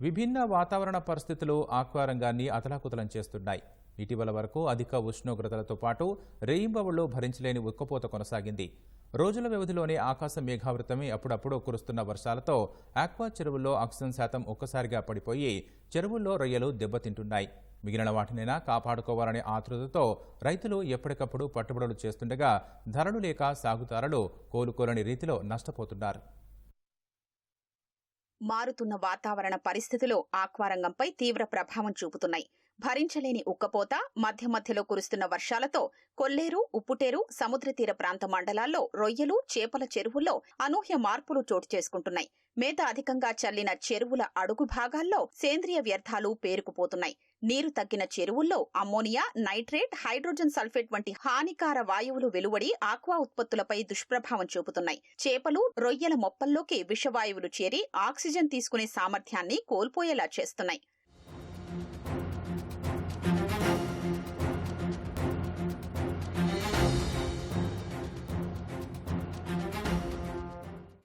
విభిన్న వాతావరణ పరిస్థితులు ఆక్వా రంగాన్ని అతలాకుతలం చేస్తున్నాయి. ఇటీవల వరకు అధిక ఉష్ణోగ్రతలతో పాటు రేయింబవళ్ళు భరించలేని ఉక్కపోత కొనసాగింది. రోజుల వ్యవధిలోనే ఆకాశం మేఘావృతమై అప్పుడప్పుడు కురుస్తున్న వర్షాలతో ఆక్వా చెరువుల్లో ఆక్సిజన్ శాతం ఒక్కసారిగా పడిపోయి చెరువుల్లో రొయ్యలు దెబ్బతింటున్నాయి. మిగిలిన వాటినైనా కాపాడుకోవాలనే ఆతృతతో రైతులు ఎప్పటికప్పుడు పట్టుబడులు చేస్తుండగా ధరలు లేక సాగుదారులు కోలుకోలేని రీతిలో నష్టపోతున్నారు. మారుతున్న వాతావరణ పరిస్థితులు ఆక్వారంగంపై తీవ్ర ప్రభావం చూపుతున్నాయి. భరించలేని ఉక్కపోత మధ్య మధ్యలో కురుస్తున్న వర్షాలతో కొల్లేరు ఉప్పుటేరు సముద్ర తీర ప్రాంత మండలాల్లో రొయ్యలు చేపల చెరువుల్లో అనూహ్య మార్పులు చోటు చేసుకుంటున్నాయి. మేత అధికంగా చల్లిన చెరువుల అడుగు భాగాల్లో సేంద్రియ వ్యర్థాలు పేరుకుపోతున్నాయి. నీరు తగ్గిన చెరువుల్లో అమ్మోనియా నైట్రేట్ హైడ్రోజన్ సల్ఫేట్ వంటి హానికార వాయువులు వెలువడి ఆక్వా ఉత్పత్తులపై దుష్ప్రభావం చూపుతున్నాయి. చేపలు రొయ్యల మొప్పల్లోకి విషవాయువులు చేరి ఆక్సిజన్ తీసుకునే సామర్థ్యాన్ని కోల్పోయేలా చేస్తున్నాయి.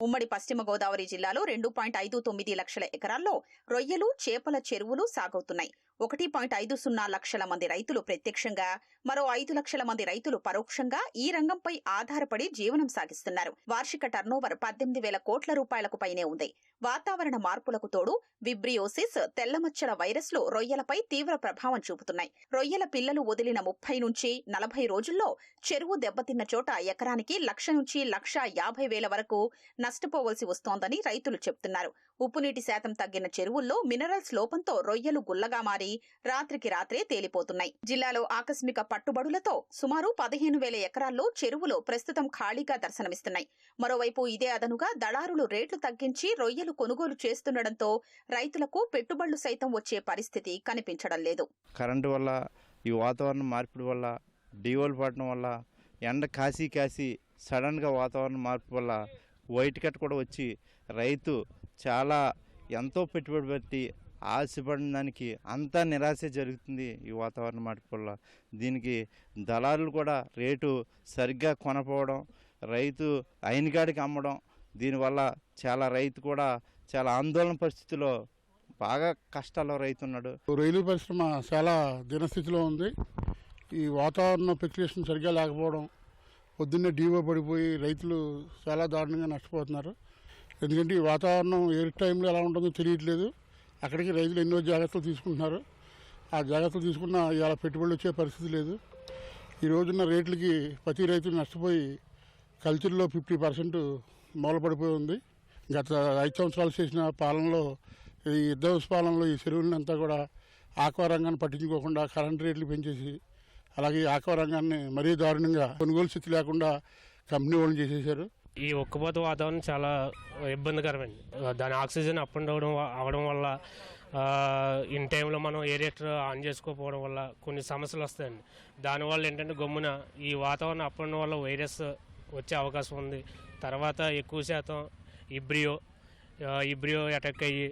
ఉమ్మడి పశ్చిమ గోదావరి జిల్లాలో రెండు పాయింట్ ఐదు తొమ్మిది లక్షల ఎకరాల్లో రొయ్యలు చేపల చెరువులు సాగవుతున్నాయి. ఒకటి పాయింట్ ఐదు సున్నా లక్షల మంది రైతులు ప్రత్యక్షంగా మరో ఐదు లక్షల మంది రైతులు పరోక్షంగా ఈ రంగంపై ఆధారపడి జీవనం సాగిస్తున్నారు. వార్షిక టర్నోవర్ పద్దెనిమిది వేల కోట్ల రూపాయలకు పైనే ఉంది. వాతావరణ మార్పులకు తోడు విబ్రియోసిస్ తెల్లమచ్చల వైరస్లు రొయ్యలపై తీవ్ర ప్రభావం చూపుతున్నాయి. రొయ్యల పిల్లలు వదిలిన ముప్పై నుంచి నలభై రోజుల్లో చెరువు దెబ్బతిన్న చోట ఎకరానికి లక్ష నుంచి లక్ష యాభై వేల వరకు నష్టపోవలసి వస్తోందని రైతులు చెప్తున్నారు. ఉప్పునీటి శాతం తగ్గిన చెరువుల్లో మినరల్స్ లోపంతో రొయ్యలు గుల్లగా మారి రాత్రికి రాత్రే తేలిపోతున్నాయి. జిల్లాలో ఆకస్మిక పట్టుబడులతో సుమారు పదిహేను వేల ఎకరాల్లో చెరువులు ప్రస్తుతం ఖాళీగా దర్శనమిస్తున్నాయి. మరోవైపు ఇదే అదనుగా దళారులు రేట్లు తగ్గించి రొయ్యలు కొనుగోలు చేస్తుండటంతో రైతులకు పెట్టుబడులు సైతం వచ్చే పరిస్థితి కనిపించడం లేదు. కరెంటు వల్ల ఈ వాతావరణ మార్పిడి వల్ల డీవోలు పడడం వల్ల ఎండ కాసి కాసి సడన్గా వాతావరణ మార్పు వల్ల వైట్ కట్ కూడా వచ్చి రైతు చాలా ఎంతో పెట్టుబడి పెట్టి ఆశపడిన దానికి అంతా నిరాశ జరుగుతుంది ఈ వాతావరణ మార్పు వల్ల. దీనికి దళారులు కూడా రేటు సరిగ్గా కొనపోవడం రైతు అయినగాడికి అమ్మడం దీనివల్ల చాలా రైతు కూడా చాలా ఆందోళన పరిస్థితిలో బాగా కష్టాల్లో రైతు ఉన్నాడు రైలు పరిశ్రమ చాలా దినస్థితిలో ఉంది. ఈ వాతావరణ ఫ్లక్చుయేషన్ సరిగ్గా లేకపోవడం పొద్దున్నే డీవో పడిపోయి రైతులు చాలా దారుణంగా నష్టపోతున్నారు. ఎందుకంటే ఈ వాతావరణం ఏ టైంలో ఎలా ఉంటుందో తెలియట్లేదు. అక్కడికి రైతులు ఎన్నో జాగ్రత్తలు తీసుకుంటున్నారు. ఆ జాగ్రత్తలు తీసుకున్న ఇవాళ పెట్టుబడులు వచ్చే పరిస్థితి లేదు. ఈ రోజున్న రేట్లకి ప్రతి రైతు నష్టపోయి కల్చర్లో ఫిఫ్టీ పర్సెంట్ మూలపడిపోయి ఉంది. గత ఐదు సంవత్సరాలు చేసిన పాలనలో ఈ యుద్ధ పాలనలో ఈ చెరువులను అంతా కూడా ఆక్వా రంగాన్ని పట్టించుకోకుండా కరెంట్ రేట్లు పెంచేసి అలాగే ఆక్వా రంగాన్ని మరీ దారుణంగా కొనుగోలు స్థితి లేకుండా కంపెనీ వాళ్ళు చేసేశారు. ఈ ఉక్కపోత వాతావరణం చాలా ఇబ్బందికరమండి దాని ఆక్సిజన్ అప్ అండ్ డౌన్ అవడం వల్ల ఇన్ టైంలో మనం ఏరియేటర్ ఆన్ చేసుకోకపోవడం వల్ల కొన్ని సమస్యలు వస్తాయండి. దానివల్ల ఏంటంటే గమ్మున ఈ వాతావరణం అప్ అండ్ వల్ల వైరస్ వచ్చే అవకాశం ఉంది. తర్వాత ఎక్కువ శాతం ఇబ్రియో ఇబ్రియో అటాక్ అయ్యి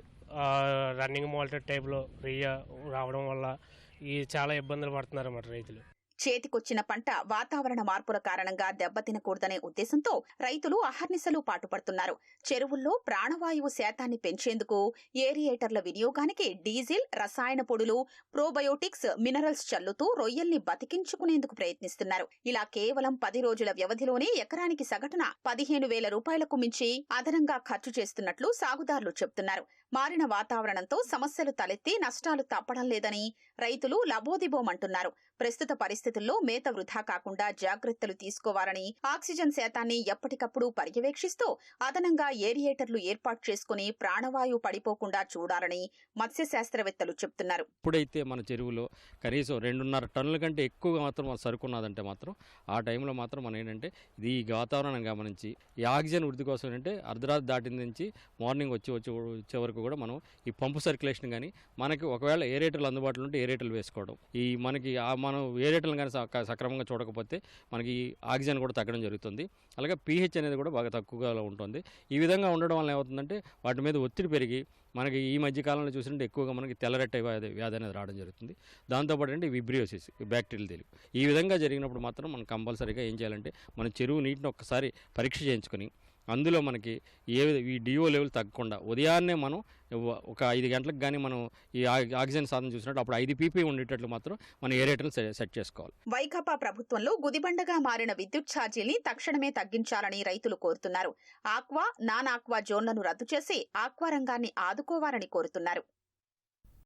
రన్నింగ్ మోల్టెడ్ టైప్లో రియా రావడం వల్ల ఈ చాలా ఇబ్బందులు పడుతున్నారు అన్నమాట రైతులు. చేతికొచ్చిన పంట వాతావరణ మార్పుల కారణంగా దెబ్బతినకూడదనే ఉద్దేశంతో రైతులు అహర్నిశలు పాటుపడుతున్నారు. చెరువుల్లో ప్రాణవాయువు శాతాన్ని పెంచేందుకు ఏరియేటర్ల వినియోగానికి డీజిల్ రసాయన పొడులు ప్రోబయోటిక్స్ మినరల్స్ చల్లుతూ రొయ్యల్ని బతికించుకునేందుకు ప్రయత్నిస్తున్నారు. ఇలా కేవలం పది రోజుల వ్యవధిలోనే ఎకరానికి సగటున పదిహేను వేల రూపాయలకు మించి అదనంగా ఖర్చు చేస్తున్నట్లు సాగుదారులు చెబుతున్నారు. మారిన వాతావరణంతో సమస్యలు తలెత్తి నష్టాలు తప్పడం లేదని రైతులు లబోదిబోమంటున్నారు. ప్రస్తుత పరిస్థితుల్లో మేత వృధా కాకుండా జాగ్రత్తలు తీసుకోవాలని ఆక్సిజన్ శాతాన్ని ఎప్పటికప్పుడు పర్యవేక్షిస్తూ అదనంగా ఏరియేటర్లు ఏర్పాటు చేసుకుని ప్రాణవాయువు పడిపోకుండా చూడాలని మత్స్య శాస్త్రవేత్తలు చెప్తున్నారు. ఇప్పుడైతే మన చెరువులో కనీసం రెండున్నర టన్నుల కంటే ఎక్కువగా మాత్రం సరుకున్నదంటే మాత్రం ఆ టైంలో మాత్రం మనం ఏంటంటే ఇది వాతావరణం గమనించి ఈ ఆక్సిజన్ వృద్ధి కోసం ఏంటంటే అర్ధరాత్రి దాటి నుంచి మార్నింగ్ వచ్చి వచ్చి వచ్చే వరకు కూడా మనం ఈ పంపు సర్క్యులేషన్ కానీ మనకి ఒకవేళ ఏరేటర్లు అందుబాటులో ఉంటే ఏరేటర్లు వేసుకోవడం. ఈ మనకి మనం మనం ఏరేటర్లు కానీ సక్రమంగా చూడకపోతే మనకి ఆక్సిజన్ కూడా తగ్గడం జరుగుతుంది. అలాగే పీహెచ్ అనేది కూడా బాగా తక్కువగా ఉంటుంది. ఈ విధంగా ఉండడం వల్ల ఏమవుతుందంటే వాటి మీద ఒత్తిడి పెరిగి మనకి ఈ మధ్య కాలంలో చూసినట్టు ఎక్కువగా మనకి తెల్లరెట్ట వ్యాధి వ్యాధి అనేది రావడం జరుగుతుంది. దాంతోపాటు అంటే విబ్రియోసిస్ బ్యాక్టీరియల్ తెలుగు ఈ విధంగా జరిగినప్పుడు మాత్రం మనం కంపల్సరీగా ఏం చేయాలంటే మన చెరువు నీటిని ఒక్కసారి పరీక్ష చేయించుకొని అందులో మనకి ఏ ఈ డిఓ లెవెల్ తగ్గకుండా ఉదయాన్నే మనం ఒక- ఐదు గంటలకు కానీ మనం ఈ ఆక్సిజన్ సాధన చూసినట్టు అప్పుడు ఐదు పీపీ ఉండేటట్లు మాత్రం మన ఏరియాటర్ని సెట్ చేసుకోవాలి. వైకాపా ప్రభుత్వంలో గుదిబండగా మారిన విద్యుత్ ఛార్జీల్ని తక్షణమే తగ్గించాలని రైతులు కోరుతున్నారు. ఆక్వా నాన్ ఆక్వా జోన్లను రద్దు చేసి ఆక్వా రంగాన్ని ఆదుకోవాలని కోరుతున్నారు.